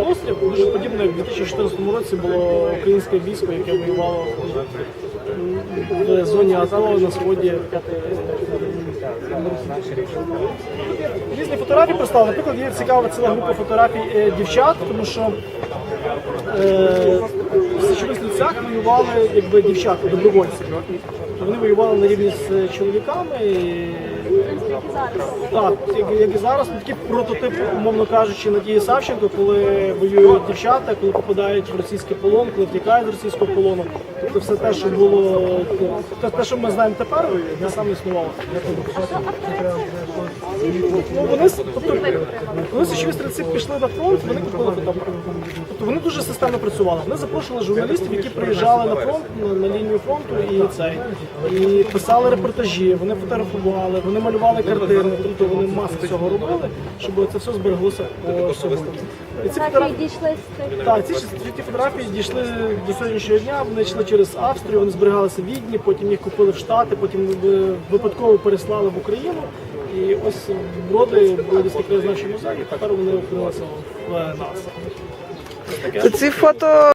Острів дуже подібно, як в 2014 році було українське військо, яке воювало в зоні АТО на сході. Різні фотографії представили. Наприклад, є цікава ціла група фотографій е, дівчат, тому що е, в січових стрільцях воювали якби дівчата, добровольці. Вони воювали на рівні з чоловіками. І... Так, як, і зараз, такий прототип, умовно кажучи, Надії Савченко, коли воюють дівчата, коли попадають в російський полон, коли втікають з російського полону. Тобто все те, що було, те, що ми знаємо тепер, не саме існувало. Ну, вони, тобто, коли січові стрільці пішли на фронт, вони купили фотоапарат. Тобто вони дуже системно працювали. Вони запрошували журналістів, які приїжджали на фронт, на, на лінію фронту і цей. І писали репортажі, вони фотографували, вони малювали картини, тобто вони масу цього робили, щоб це все збереглося по сьогодні. І ці фотографії дійшли так, ці, ці фотографії дійшли до сьогоднішнього дня. Вони йшли через Австрію, вони зберігалися в Відні, потім їх купили в Штати, потім е, випадково переслали в Україну. І ось броди Бродівський краєзнавчий музей, і тепер вони опинилися в нас. Ці фото